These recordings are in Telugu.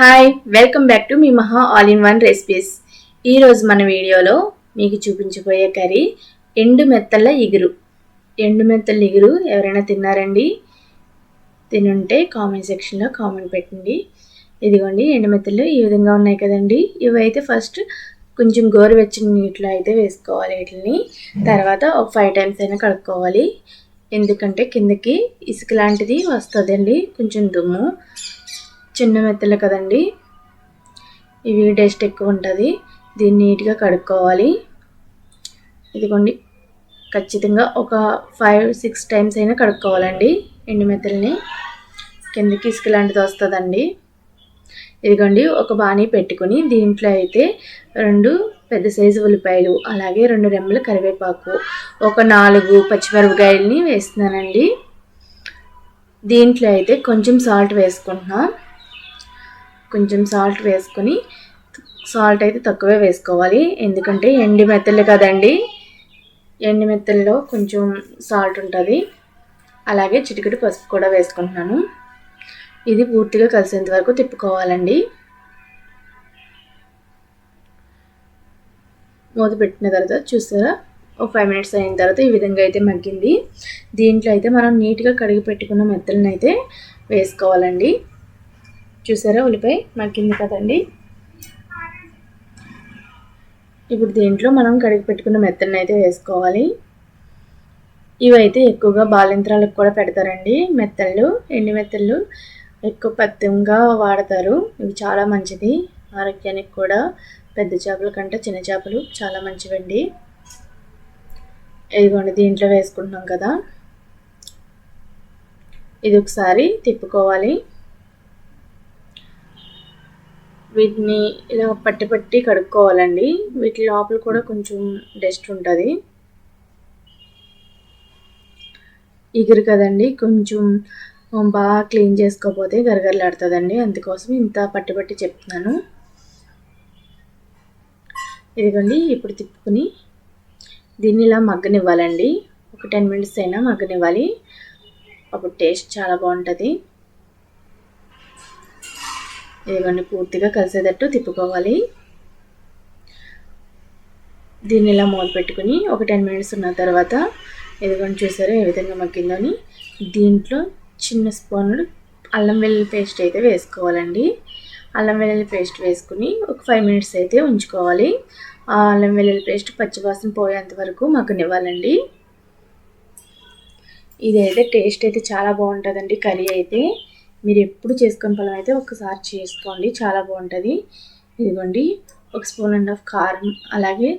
హాయ్ వెల్కమ్ బ్యాక్ టు మీ Maha all in one recipes ఈరోజు మన వీడియోలో మీకు చూపించబోయే కర్రీ ఎండు మెత్తల ఇగురు. ఎండు మెత్తల ఇగురు ఎవరైనా తిన్నారండి? తినుంటే కామెంట్ సెక్షన్లో కామెంట్ పెట్టండి. ఇదిగోండి ఎండు మెత్తలు ఈ విధంగా ఉన్నాయి కదండి. ఇవైతే ఫస్ట్ కొంచెం గోరువెచ్చని నీటిలో అయితే వేసుకోవాలి వీటిని. తర్వాత ఒక ఫైవ్ టైమ్స్ అయినా కడుక్కోవాలి. ఎందుకంటే కిందకి ఇసుక లాంటిది వస్తుందండి. కొంచెం దుమ్ము. చిన్న మెత్తలు కదండి. ఇవి టేస్ట్ ఎక్కువ ఉంటుంది. దీన్ని నీట్గా కడుక్కోవాలి. ఇదిగోండి. ఖచ్చితంగా ఒక ఫైవ్ సిక్స్ టైమ్స్ అయినా కడుక్కోవాలండి ఎండు మెత్తల్ని. కిందకి ఇసుక లాంటిది వస్తుందండి. ఇదిగోండి ఒక బాణీ పెట్టుకుని దీంట్లో అయితే రెండు పెద్ద సైజు ఉల్లిపాయలు అలాగే రెండు రెమ్మల కరివేపాకు ఒక నాలుగు పచ్చిమిరపకాయలని వేస్తున్నానండి. దీంట్లో అయితే కొంచెం సాల్ట్ వేసుకుంటున్నాం. కొంచెం సాల్ట్ వేసుకొని సాల్ట్ అయితే తక్కువే వేసుకోవాలి. ఎందుకంటే ఎండి మెత్తలు కదండి. ఎండి మెత్తల్లో కొంచెం సాల్ట్ ఉంటుంది. అలాగే చిటికెడు పసుపు కూడా వేసుకుంటున్నాను. ఇది పూర్తిగా కలిసేంత వరకు తిప్పుకోవాలండి. మూత పెట్టిన తర్వాత చూసారా? ఒక ఫైవ్ మినిట్స్ అయిన తర్వాత ఈ విధంగా అయితే మగ్గింది. దీంట్లో అయితే మనం నీట్గా కడిగి పెట్టుకున్న మెత్తలను అయితే వేసుకోవాలండి. చూసారా ఉల్లిపాయ? మగ్గింది కదండి. ఇప్పుడు దీంట్లో మనం కడిగి పెట్టుకున్న మెత్తడిని అయితే వేసుకోవాలి. ఇవైతే ఎక్కువగా బాలింత్రాలకు కూడా పెడతారండి. మెత్తళ్ళు ఎండి మెత్తళ్ళు ఎక్కువ పత్యంగా వాడతారు. ఇవి చాలా మంచిది. ఆరోగ్యానికి కూడా పెద్ద చేపల కంటే చిన్న చేపలు చాలా మంచివండి. ఇదిగోండి దీంట్లో వేసుకుంటున్నాం కదా. ఇది ఒకసారి తిప్పుకోవాలి. వీటిని ఇలా పట్టి పట్టి కడుక్కోవాలండి. వీటి లోపల కూడా కొంచెం డస్ట్ ఉంటుంది. ఇగురు కదండి కొంచెం బాగా క్లీన్ చేసుకోకపోతే గరగరలాడుతుందండి. అందుకోసం ఇంత పట్టి పట్టి చెప్తున్నాను. ఇదిగోండి ఇప్పుడు తిప్పుకుని దీన్ని ఇలా మగ్గనివ్వాలండి. ఒక టెన్ మినిట్స్ అయినా మగ్గనివ్వాలి. అప్పుడు టేస్ట్ చాలా బాగుంటుంది. ఇదిగోండి పూర్తిగా కలిసేటట్టు తిప్పుకోవాలి. దీన్ని ఇలా మూత పెట్టుకుని ఒక టెన్ మినిట్స్ ఉన్న తర్వాత ఇదిగోండి చూసారు ఏ విధంగా మగ్గిందని? దీంట్లో చిన్న స్పూన్ అల్లం వెల్లుల్లి పేస్ట్ అయితే వేసుకోవాలండి. అల్లం వెల్లుల్లి పేస్ట్ వేసుకుని ఒక ఫైవ్ మినిట్స్ అయితే ఉంచుకోవాలి. ఆ అల్లం వెల్లుల్లి పేస్ట్ పచ్చివాసన పోయేంత వరకు మగ్గనివ్వాలండి. ఇదైతే టేస్ట్ అయితే చాలా బాగుంటుందండి కర్రీ అయితే. మీరు ఎప్పుడు చేసుకుని పొలం అయితే ఒకసారి చేసుకోండి. చాలా బాగుంటుంది. ఇదిగోండి ఒక స్పూన్ అండ్ హాఫ్ కారం అలాగే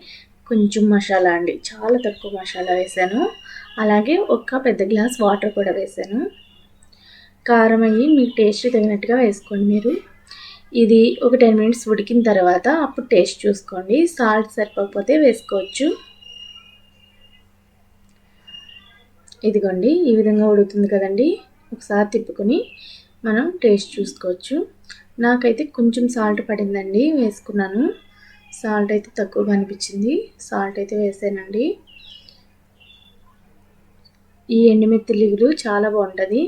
కొంచెం మసాలా అండి. చాలా తక్కువ మసాలా వేసాను. అలాగే ఒక పెద్ద గ్లాస్ వాటర్ కూడా వేసాను. కారం అయ్యి మీకు టేస్ట్ తగినట్టుగా వేసుకోండి మీరు. ఇది ఒక టెన్ మినిట్స్ ఉడికిన తర్వాత అప్పుడు టేస్ట్ చూసుకోండి. సాల్ట్ సరిపోకపోతే వేసుకోవచ్చు. ఇదిగోండి ఈ విధంగా ఉడుకుతుంది కదండి. ఒకసారి తిప్పుకొని మనం టేస్ట్ చూసుకోవచ్చు. నాకైతే కొంచెం సాల్ట్ పడిందండి వేసుకున్నాను. సాల్ట్ అయితే తక్కువగా అనిపించింది. సాల్ట్ అయితే వేసానండి. ఈ ఎండుమిత్తులు చాలా బాగుంటుంది.